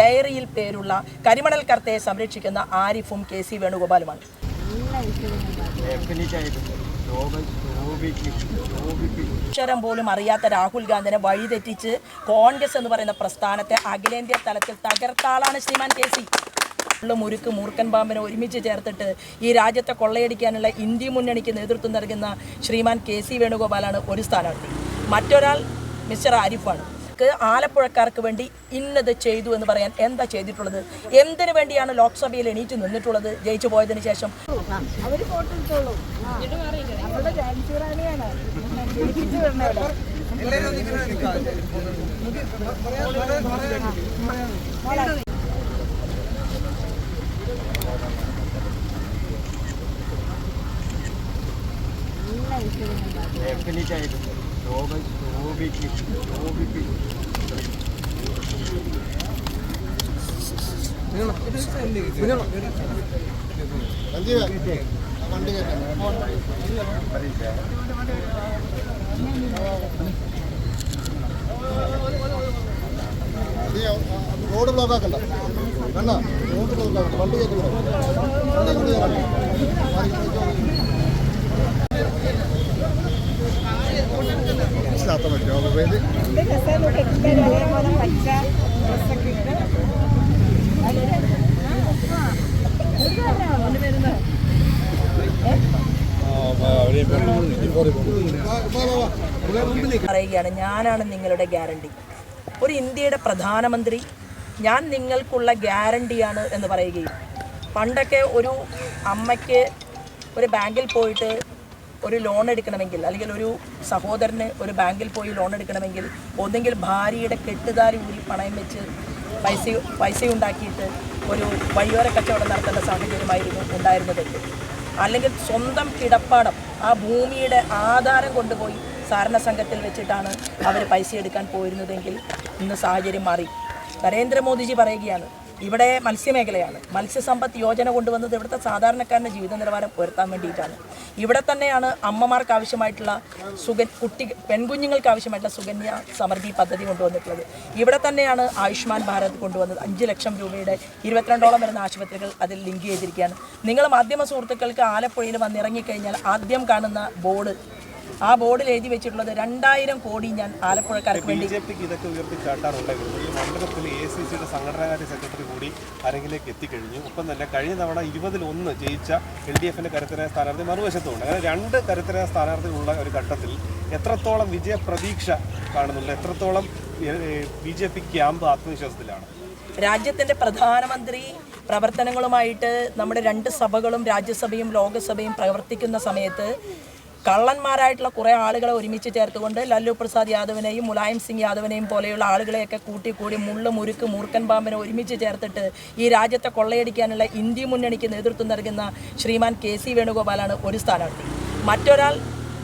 ഡയറിയിൽ പേരുള്ള കരിമണൽ കർത്തയെ സംരക്ഷിക്കുന്ന ആരിഫും കെ സി വേണുഗോപാലുമാണ്. അക്ഷരം പോലും അറിയാത്ത രാഹുൽ ഗാന്ധിനെ വഴിതെറ്റിച്ച് കോൺഗ്രസ് എന്ന് പറയുന്ന പ്രസ്ഥാനത്തെ അഖിലേന്ത്യാ തലത്തിൽ തകർത്താളാണ് ശ്രീമാൻ കെ സി. മുരുക്ക് മൂർക്കൻ പാമ്പിനെ ഒരുമിച്ച് ചേർത്തിട്ട് ഈ രാജ്യത്തെ കൊള്ളയടിക്കാനുള്ള ഇന്ത്യ മുന്നണിക്ക് നേതൃത്വം നൽകുന്ന ശ്രീമാൻ കെ സി വേണുഗോപാലാണ് ഒരു സ്ഥാനാർത്ഥി. മറ്റൊരാൾ മിസ്റ്റർ ആരിഫാണ്. ക്ക് ആലപ്പുഴക്കാർക്ക് വേണ്ടി ഇന്നത് ചെയ്തു എന്ന് പറയാൻ എന്താ ചെയ്തിട്ടുള്ളത്? എന്തിനു വേണ്ടിയാണ് ലോക്സഭയിൽ എണീറ്റ് നിന്നിട്ടുള്ളത്? ജയിച്ചു പോയതിനു ശേഷം. അവർ വോട്ടെടുത്തോളൂ നമ്മുടെ റോഡ് ബ്ലോക്ക് ആക്കണ്ട കണ്ണ റോഡ് ബ്ലോക്ക് ആക്കണ്ട വണ്ടി വിടാം തന്നെയാണോ കൊണ്ട് വരുന്നത് പറയുകയാണ് ഞാനാണ് നിങ്ങളുടെ ഗ്യാരണ്ടി. ഒരു ഇന്ത്യയുടെ പ്രധാനമന്ത്രി ഞാൻ നിങ്ങൾക്കുള്ള ഗ്യാരണ്ടിയാണ് എന്ന് പറയുകയും. പണ്ടൊക്കെ ഒരു അമ്മയ്ക്ക് ഒരു ബാങ്കിൽ പോയിട്ട് ഒരു ലോൺ എടുക്കണമെങ്കിൽ അല്ലെങ്കിൽ ഒരു സഹോദരന് ഒരു ബാങ്കിൽ പോയി ലോൺ എടുക്കണമെങ്കിൽ ഒന്നെങ്കിൽ ഭാര്യയുടെ കെട്ടുകാരി ഊരി പണയം വെച്ച് പൈസ പൈസ ഉണ്ടാക്കിയിട്ട് ഒരു വഴിയോര കച്ചവടം നടത്തേണ്ട സാഹചര്യമായിരുന്നു ഉണ്ടായിരുന്നത്. അല്ലെങ്കിൽ സ്വന്തം കിടപ്പാടം ആ ഭൂമിയുടെ ആധാരം കൊണ്ടുപോയി സാരണ സംഘത്തിൽ വെച്ചിട്ടാണ് അവർ പൈസ എടുക്കാൻ പോയിരുന്നതെങ്കിൽ ഇന്ന് സാഹചര്യം മാറി. നരേന്ദ്രമോദിജി പറയുകയാണ് ഇവിടെ മത്സ്യമേഖലയാണ്. മത്സ്യസമ്പത്ത് യോജന കൊണ്ടുവന്നത് ഇവിടുത്തെ സാധാരണക്കാരന്റെ ജീവിത നിലവാരം ഉയർത്താൻ വേണ്ടിയിട്ടാണ്. ഇവിടെ തന്നെയാണ് അമ്മമാർക്ക് ആവശ്യമായിട്ടുള്ള സുഗ കുട്ടി പെൺകുഞ്ഞുങ്ങൾക്ക് ആവശ്യമായിട്ടുള്ള സുഗന്യ സമൃദ്ധി പദ്ധതി കൊണ്ടുവന്നിട്ടുള്ളത്. ഇവിടെ തന്നെയാണ് ആയുഷ്മാൻ ഭാരത് കൊണ്ടുവന്നത്. അഞ്ച് ലക്ഷം രൂപയുടെ ഇരുപത്തിരണ്ടോളം വരുന്ന ആശുപത്രികൾ അതിൽ ലിങ്ക് ചെയ്തിരിക്കുകയാണ്. നിങ്ങൾ മാധ്യമ സുഹൃത്തുക്കൾക്ക് ആലപ്പുഴയിൽ വന്നിറങ്ങിക്കഴിഞ്ഞാൽ ആദ്യം കാണുന്ന ബോർഡ് ആ ബോർഡിൽ എഴുതി വെച്ചിട്ടുള്ളത് രണ്ടായിരം കോടി ഞാൻ ആലപ്പുഴക്കാർക്ക് വേണ്ടി ഇതൊക്കെ ഈ മണ്ഡലത്തിൽ എ സി സിയുടെ സംഘടനാകാര്യ സെക്രട്ടറി കൂടി അരങ്ങിലേക്ക് എത്തിക്കഴിഞ്ഞു. ഒപ്പം തന്നെ കഴിഞ്ഞ തവണ ഇരുപതിൽ ഒന്ന് ജയിച്ച എൽ ഡി എഫിന്റെ കരുത്തരായ സ്ഥാനാർത്ഥി മറുവശത്തുമുണ്ട്. അങ്ങനെ രണ്ട് കരുത്തരായ സ്ഥാനാർത്ഥികളുള്ള ഒരു ഘട്ടത്തിൽ എത്രത്തോളം വിജയ പ്രതീക്ഷ കാണുന്നുണ്ട്? എത്രത്തോളം ബി ജെ പി ക്യാമ്പ് ആത്മവിശ്വാസത്തിലാണ്? രാജ്യത്തിന്റെ പ്രധാനമന്ത്രി പ്രവർത്തനങ്ങളുമായിട്ട് നമ്മുടെ രണ്ട് സഭകളും രാജ്യസഭയും ലോകസഭയും പ്രവർത്തിക്കുന്ന സമയത്ത് കള്ളന്മാരായിട്ടുള്ള കുറേ ആളുകളെ ഒരുമിച്ച് ചേർത്തുകൊണ്ട് ലല്ലു പ്രസാദ് യാദവിനെയും മുലായം സിംഗ് യാദവിനെയും പോലെയുള്ള ആളുകളെയൊക്കെ കൂട്ടിക്കൂടി മുള്ളു മുരുക്ക് മൂർക്കൻ പാമ്പിനെ ഒരുമിച്ച് ചേർത്തിട്ട് ഈ രാജ്യത്തെ കൊള്ളയടിക്കാനുള്ള ഇന്ത്യ മുന്നണിക്ക് നേതൃത്വം നൽകുന്ന ശ്രീമാൻ കെ സി വേണുഗോപാലാണ് ഒരു സ്ഥാനാർത്ഥി. മറ്റൊരാൾ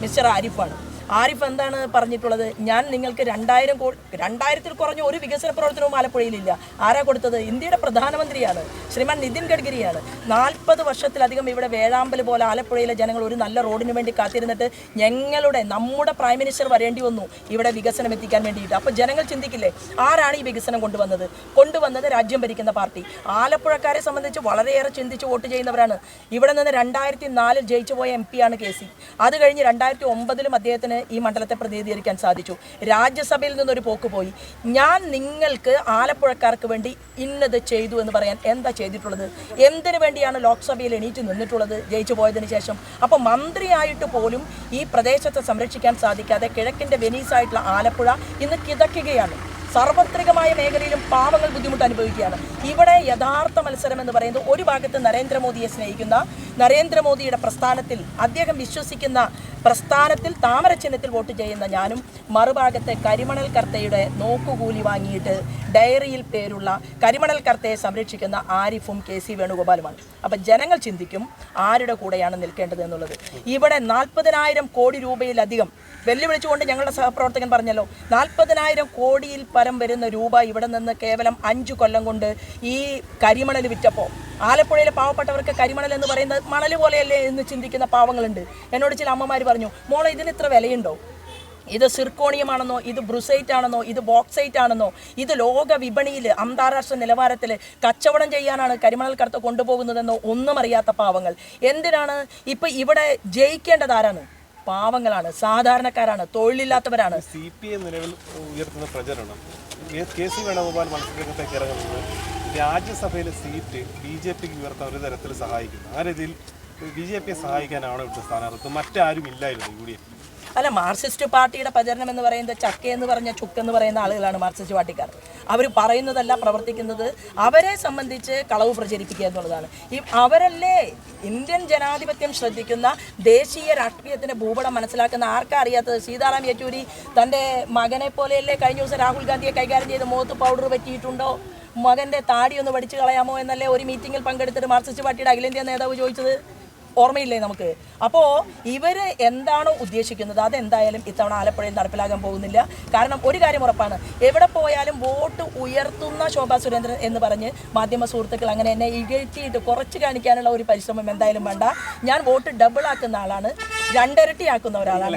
മിസ്റ്റർ ആരിഫാണ്. ആരിഫ് എന്താണ് പറഞ്ഞിട്ടുള്ളത്? ഞാൻ നിങ്ങൾക്ക് രണ്ടായിരം കോടി രണ്ടായിരത്തിൽ കുറഞ്ഞ ഒരു വികസന പ്രവർത്തനവും ആലപ്പുഴയിലില്ല. ആരാ കൊടുത്തത്? ഇന്ത്യയുടെ പ്രധാനമന്ത്രിയാണ്. ശ്രീമാൻ നിതിൻ ഗഡ്കരിയാണ്. നാൽപ്പത് വർഷത്തിലധികം ഇവിടെ വേഴാമ്പൽ പോലെ ആലപ്പുഴയിലെ ജനങ്ങൾ ഒരു നല്ല റോഡിന് വേണ്ടി കാത്തിരുന്നിട്ട് ഞങ്ങളുടെ നമ്മുടെ പ്രൈം മിനിസ്റ്റർ വരേണ്ടി വന്നു ഇവിടെ വികസനം എത്തിക്കാൻ വേണ്ടിയിട്ട്. അപ്പോൾ ജനങ്ങൾ ചിന്തിക്കില്ലേ ആരാണ് ഈ വികസനം കൊണ്ടുവന്നത്? കൊണ്ടുവന്നത് രാജ്യം ഭരിക്കുന്ന പാർട്ടി. ആലപ്പുഴക്കാരെ സംബന്ധിച്ച് വളരെയേറെ ചിന്തിച്ച് വോട്ട് ചെയ്യുന്നവരാണ്. ഇവിടെ നിന്ന് രണ്ടായിരത്തി നാലിൽ ജയിച്ചു പോയ എം പിയാണ് കെ സി. അത് കഴിഞ്ഞ് രണ്ടായിരത്തി ഒമ്പതിലും അദ്ദേഹത്തിന് ഈ മണ്ഡലത്തെ പ്രതിനിധീകരിക്കാൻ സാധിച്ചു. രാജ്യസഭയിൽ നിന്നൊരു പോക്ക് പോയി. ഞാൻ നിങ്ങൾക്ക് ആലപ്പുഴക്കാർക്ക് വേണ്ടി ഇന്നത് ചെയ്തു എന്ന് പറയാൻ എന്താ ചെയ്തിട്ടുള്ളത്? എന്തിനു വേണ്ടിയാണ് ലോക്സഭയിൽ എണീറ്റ് നിന്നിട്ടുള്ളത്? ജയിച്ചു പോയതിനു ശേഷം. അപ്പോൾ മന്ത്രിയായിട്ട് പോലും ഈ പ്രദേശത്തെ സംരക്ഷിക്കാൻ സാധിക്കാതെ കിഴക്കിന്റെ വെനീസായിട്ടുള്ള ആലപ്പുഴ ഇന്ന് കിതയ്ക്കുകയാണ് സാർവത്രികമായ മേഖലയിലും പാവങ്ങൾ ബുദ്ധിമുട്ട് അനുഭവിക്കുകയാണ്. ഇവിടെ യഥാർത്ഥ മത്സരം എന്ന് പറയുന്നത് ഒരു ഭാഗത്ത് നരേന്ദ്രമോദിയെ സ്നേഹിക്കുന്ന നരേന്ദ്രമോദിയുടെ പ്രസ്ഥാനത്തിൽ അദ്ദേഹം വിശ്വസിക്കുന്ന പ്രസ്ഥാനത്തിൽ താമര ചിഹ്നത്തിൽ വോട്ട് ചെയ്യുന്ന ഞാനും മറുഭാഗത്തെ കരിമണൽ കർത്തയുടെ നോക്കുകൂലി വാങ്ങിയിട്ട് ഡയറിയിൽ പേരുള്ള കരിമണൽ കർത്തയെ സംരക്ഷിക്കുന്ന ആരിഫും കെ സി വേണുഗോപാലുമാണ്. അപ്പം ജനങ്ങൾ ചിന്തിക്കും ആരുടെ കൂടെയാണ് നിൽക്കേണ്ടത് എന്നുള്ളത്. ഇവിടെ നാൽപ്പതിനായിരം കോടി രൂപയിലധികം വെല്ലുവിളിച്ചുകൊണ്ട് ഞങ്ങളുടെ സഹപ്രവർത്തകൻ പറഞ്ഞല്ലോ നാൽപ്പതിനായിരം കോടിയിൽ പരം വരുന്ന രൂപ ഇവിടെ നിന്ന് കേവലം അഞ്ച് കൊല്ലം കൊണ്ട് ഈ കരിമണൽ വിറ്റപ്പോൾ ആലപ്പുഴയിലെ പാവപ്പെട്ടവർക്ക് കരിമണൽ എന്ന് പറയുന്നത് മണൽ പോലെയല്ലേ എന്ന് ചിന്തിക്കുന്ന പാവങ്ങളുണ്ട്. എന്നോട് ചില അമ്മമാർ പറഞ്ഞു മോളെ ഇതിന് ഇത്ര വിലയുണ്ടോ? ഇത് സിർക്കോണിയമാണെന്നോ ഇത് ബ്രുസൈറ്റ് ആണെന്നോ ഇത് ബോക്സൈറ്റ് ആണെന്നോ ഇത് ലോക വിപണിയിൽ അന്താരാഷ്ട്ര നിലവാരത്തിൽ കച്ചവടം ചെയ്യാനാണ് കരിമണൽ കടത്ത് കൊണ്ടുപോകുന്നതെന്നോ ഒന്നും അറിയാത്ത പാവങ്ങൾ. എന്തിനാണ് ഇപ്പം ഇവിടെ ജയിക്കേണ്ടത് ആരാണ്? പാവങ്ങളാണ് സാധാരണക്കാരാണ് തൊഴിലില്ലാത്തവരാണ്. സി പി എം നിലവിൽ ഉയർത്തുന്ന പ്രചരണം കെ സി വേണുഗോപാൽ മത്സരരംഗത്തേക്ക് ഇറങ്ങുന്നത് രാജ്യസഭയിലെ സീറ്റ് ബി ജെ പിക്ക് ഉയർത്താൻ ഒരു തരത്തിൽ സഹായിക്കുന്നു. ആ രീതിയിൽ ബി ജെ പിയെ സഹായിക്കാനാണ് ഇവിടുത്തെ സ്ഥാനാർത്ഥി മറ്റാരും ഇല്ലായിരുന്നു യു ഡി എഫ്. അല്ല മാർക്സിസ്റ്റ് പാർട്ടിയുടെ പ്രചരണം എന്ന് പറയുന്നത് ചക്ക എന്ന് പറഞ്ഞ ചുക്ക് എന്ന് പറയുന്ന ആളുകളാണ് മാർക്സിസ്റ്റ് പാർട്ടിക്കാർ. അവർ പറയുന്നതല്ല പ്രവർത്തിക്കുന്നത് അവരെ സംബന്ധിച്ച് കളവ് പ്രചരിപ്പിക്കുക എന്നുള്ളതാണ്. ഈ അവരല്ലേ ഇന്ത്യൻ ജനാധിപത്യം ശ്രദ്ധിക്കുന്ന ദേശീയ രാഷ്ട്രീയത്തിന്റെ ഭൂപടം മനസ്സിലാക്കുന്ന ആർക്കാ അറിയാത്തത്? സീതാറാം യെച്ചൂരി തന്റെ മകനെ പോലെയല്ലേ കഴിഞ്ഞ ദിവസം രാഹുൽ ഗാന്ധിയെ കൈകാര്യം ചെയ്ത് മുഖത്ത് പൗഡർ പറ്റിയിട്ടുണ്ടോ? മകന്റെ താടി ഒന്ന് പഠിച്ചു കളയാമോ എന്നല്ലേ ഒരു മീറ്റിങ്ങിൽ പങ്കെടുത്തിട്ട് മാർക്സിസ്റ്റ് പാർട്ടിയുടെ അഖിലേന്ത്യാ നേതാവ് ചോദിച്ചത്? ഓർമ്മയില്ലേ നമുക്ക്? അപ്പോൾ ഇവർ എന്താണ് ഉദ്ദേശിക്കുന്നത്? അതെന്തായാലും ഇത്തവണ ആലപ്പുഴയിൽ നടപ്പിലാകാൻ പോകുന്നില്ല. കാരണം ഒരു കാര്യം ഉറപ്പാണ്. എവിടെ പോയാലും വോട്ട് ഉയർത്തുന്ന ശോഭാ സുരേന്ദ്രൻ എന്ന് പറഞ്ഞ് മാധ്യമ സുഹൃത്തുക്കൾ അങ്ങനെ എന്നെ ഇകഴ്ത്തിയിട്ട് കുറച്ച് കാണിക്കാനുള്ള ഒരു പരിശ്രമം എന്തായാലും വേണ്ട. ഞാൻ വോട്ട് ഡബിൾ ആക്കുന്ന ആളാണ്. രണ്ടിരട്ടി ആക്കുന്ന ഒരാളാണ്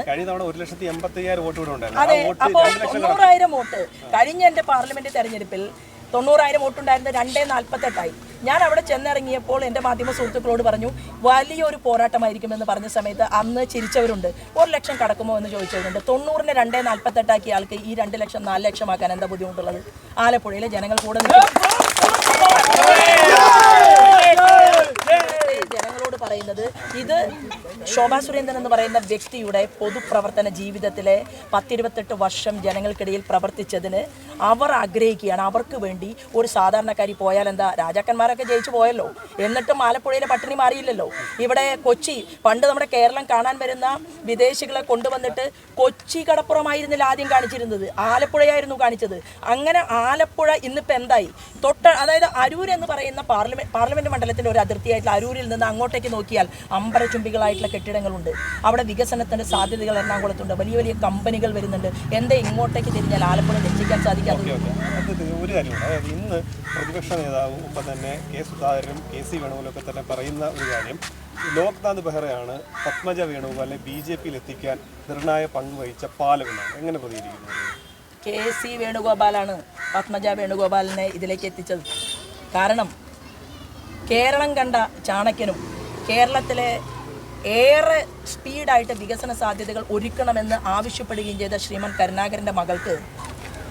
അതെ അപ്പോൾ തൊണ്ണൂറായിരം വോട്ട്. കഴിഞ്ഞ എന്റെ പാർലമെന്റ് തെരഞ്ഞെടുപ്പിൽ തൊണ്ണൂറായിരം വോട്ടുണ്ടായിരുന്നത് രണ്ടേ നാൽപ്പത്തെട്ടായി ഞാൻ അവിടെ ചെന്നിറങ്ങിയപ്പോൾ എന്റെ മാധ്യമ സുഹൃത്തുക്കളോട് പറഞ്ഞു വലിയൊരു പോരാട്ടമായിരിക്കുമെന്ന് പറഞ്ഞ സമയത്ത് അന്ന് ചിരിച്ചവരുണ്ട്. ഒരു ലക്ഷം കടക്കുമോ എന്ന് ചോദിച്ചവരുണ്ട്. തൊണ്ണൂറിന് രണ്ടേ നാൽപ്പത്തെട്ടാക്കിയ ആൾക്ക് ഈ രണ്ട് ലക്ഷം നാല് ലക്ഷമാക്കാൻ എന്താ ബുദ്ധിമുട്ടുള്ളത്? ആലപ്പുഴയിലെ ജനങ്ങൾ കൂടെ. പറയുന്നത്. ഇത് ശോഭാ സുരേന്ദ്രൻ എന്ന് പറയുന്ന വ്യക്തിയുടെ പൊതുപ്രവർത്തന ജീവിതത്തിലെ പത്തിരുപത്തെട്ട് വർഷം ജനങ്ങൾക്കിടയിൽ പ്രവർത്തിച്ചതിന് അവർ ആഗ്രഹിക്കുകയാണ്. അവർക്ക് വേണ്ടി ഒരു സാധാരണക്കാരി പോയാൽ എന്താ? രാജാക്കന്മാരൊക്കെ ജയിച്ചു പോയല്ലോ. എന്നിട്ടും ആലപ്പുഴയിലെ പട്ടിണി മാറിയില്ലല്ലോ. ഇവിടെ കൊച്ചി പണ്ട് നമ്മുടെ കേരളം കാണാൻ വരുന്ന വിദേശികളെ കൊണ്ടുവന്നിട്ട് കൊച്ചി കടപ്പുറമായിരുന്നില്ല ആദ്യം കാണിച്ചിരുന്നത്. ആലപ്പുഴയായിരുന്നു കാണിച്ചത്. അങ്ങനെ ആലപ്പുഴ ഇന്നിപ്പോൾ എന്തായി? തൊട്ട അതായത് അരൂർ എന്ന് പറയുന്ന പാർലമെന്റ് പാർലമെന്റ് മണ്ഡലത്തിന്റെ ഒരു അതിർത്തിയായിട്ടുള്ള അരൂരിൽ നിന്ന് അങ്ങോട്ടേക്ക് നോക്കിയാൽ അമ്പരചുംബികളായിട്ടുള്ള കെട്ടിടങ്ങളുണ്ട്. അവിടെ വികസനത്തിന്റെ സാധ്യതകൾ എറണാകുളത്തുണ്ട്. വലിയ വലിയ കമ്പനികൾ വരുന്നുണ്ട്. എന്താ ഇങ്ങോട്ടേക്ക് തിരിഞ്ഞാൽ ആലപ്പുഴ രക്ഷിക്കാൻ സാധിക്കാത്ത ഒരു കാര്യമാണ് അതായത് ഇന്ന് പ്രതിപക്ഷ നേതാവും ഇപ്പം തന്നെ കെ സുധാകരനും കെ സി വേണുഗോപാലും ഒക്കെ തന്നെ പറയുന്ന ഒരു കാര്യം. ലോക്നാഥ് ബെഹ്റയാണ് പത്മജ വേണുഗോപാലിനെ ബി ജെ പിയിൽ എത്തിക്കാൻ നിർണായക പങ്ക് വഹിച്ച പാലകനാണ്. എങ്ങനെ പ്രതികരിക്കുന്നത് കെ സി വേണുഗോപാലാണ് പത്മജ വേണുഗോപാലിനെ ഇതിലേക്ക് എത്തിച്ചത്. കാരണം കേരളം കണ്ട ചാണക്യനും കേരളത്തിലെ ഏറെ സ്പീഡായിട്ട് വികസന സാധ്യതകൾ ഒരുക്കണമെന്ന് ആവശ്യപ്പെടുകയും ചെയ്ത ശ്രീമൻ കരുണാകരന്റെ മകൾക്ക്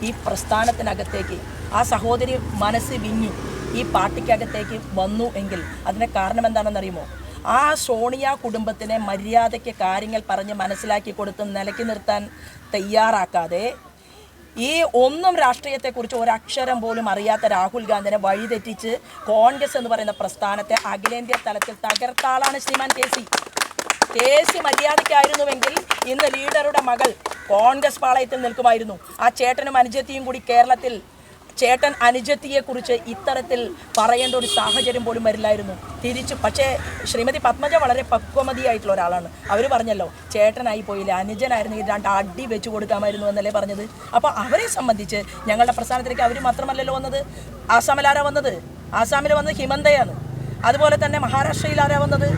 ഈ പ്രസ്ഥാനത്തിനകത്തേക്ക് ആ സഹോദരി മനസ്സ് വിങ്ങി ഈ പാർട്ടിക്കകത്തേക്ക് വന്നു എങ്കിൽ അതിന് കാരണം എന്താണെന്നറിയുമോ? ആ സോണിയ കുടുംബത്തിനെ മര്യാദയ്ക്ക് കാര്യങ്ങൾ പറഞ്ഞ് മനസ്സിലാക്കി കൊടുത്ത് നിലക്കി നിർത്താൻ തയ്യാറാക്കാതെ ഈ ഒന്നും രാഷ്ട്രീയത്തെക്കുറിച്ച് ഒരക്ഷരം പോലും അറിയാത്ത രാഹുൽ ഗാന്ധിനെ വഴിതെറ്റിച്ച് കോൺഗ്രസ് എന്ന് പറയുന്ന പ്രസ്ഥാനത്തെ അഖിലേന്ത്യാ തലത്തിൽ തകർത്താളാണ് Shriman K C. K C മര്യാദയ്ക്കായിരുന്നുവെങ്കിൽ ഇന്ന് ലീഡറുടെ മകൾ കോൺഗ്രസ് പാളയത്തിൽ നിൽക്കുമായിരുന്നു. ആ ചേട്ടനും അനുജത്തിയും കൂടി കേരളത്തിൽ ചേട്ടൻ അനുജത്തിയെക്കുറിച്ച് ഇത്തരത്തിൽ പറയേണ്ട ഒരു സാഹചര്യം പോലും വരില്ലായിരുന്നു. തിരിച്ച് പക്ഷേ ശ്രീമതി പത്മജ വളരെ പക്വമതിയായിട്ടുള്ള ഒരാളാണ്. അവർ പറഞ്ഞല്ലോ ചേട്ടനായി പോയില്ല അനുജനായിരുന്നെങ്കിൽ രണ്ട് അടി വെച്ച് കൊടുക്കാമായിരുന്നു എന്നല്ലേ പറഞ്ഞത്. അപ്പോൾ അവരെ സംബന്ധിച്ച് ഞങ്ങളുടെ പ്രസ്ഥാനത്തിലേക്ക് അവർ മാത്രമല്ലല്ലോ വന്നത്? ആസാമിലാരാ വന്നത്? ആസാമിൽ വന്നത് ഹിമന്തയാണ്. അതുപോലെ തന്നെ മഹാരാഷ്ട്രയിൽ ആരാ വന്നത്?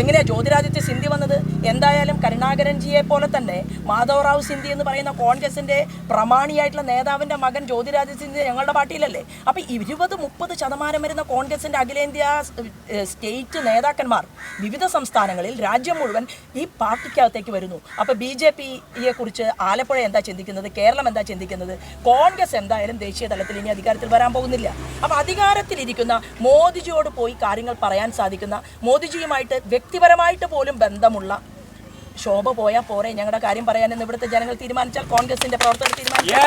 എങ്ങനെയാ ജ്യോതിരാദിത്യ സിന്ധി വന്നത്? എന്തായാലും കരുണാകരൻജിയെ പോലെ തന്നെ മാധവറാവു സിന്ധി എന്ന് പറയുന്ന കോൺഗ്രസിന്റെ പ്രമാണിയായിട്ടുള്ള നേതാവിന്റെ മകൻ ജ്യോതിരാദിത്യ സിന്ധി ഞങ്ങളുടെ പാർട്ടിയിലല്ലേ? അപ്പൊ ഇരുപത് മുപ്പത് ശതമാനം വരുന്ന കോൺഗ്രസിന്റെ അഖിലേന്ത്യാ സ്റ്റേറ്റ് നേതാക്കന്മാർ വിവിധ സംസ്ഥാനങ്ങളിൽ രാജ്യം മുഴുവൻ ഈ പാർട്ടിക്കകത്തേക്ക് വരുന്നു. അപ്പോൾ ബി ജെ പിയെ കുറിച്ച് ആലപ്പുഴ എന്താ ചിന്തിക്കുന്നത്? കേരളം എന്താ ചിന്തിക്കുന്നത്? കോൺഗ്രസ് എന്തായാലും ദേശീയ തലത്തിൽ ഇനി അധികാരത്തിൽ വരാൻ പോകുന്നില്ല. അപ്പൊ അധികാരത്തിലിരിക്കുന്ന മോദിജിയോട് പോയി കാര്യങ്ങൾ പറയാൻ സാധിക്കുന്ന മോദിജിയുമായിട്ട് വ്യക്തിപരമായിട്ട് പോലും ബന്ധമുള്ള ശോഭ പോയാൽ പോരെ. ഞങ്ങളുടെ കാര്യം പറയാനെന്ന് ഇവിടുത്തെ ജനങ്ങൾ തീരുമാനിച്ചാൽ കോൺഗ്രസിന്റെ പ്രവർത്തകർ തീരുമാനിച്ചാൽ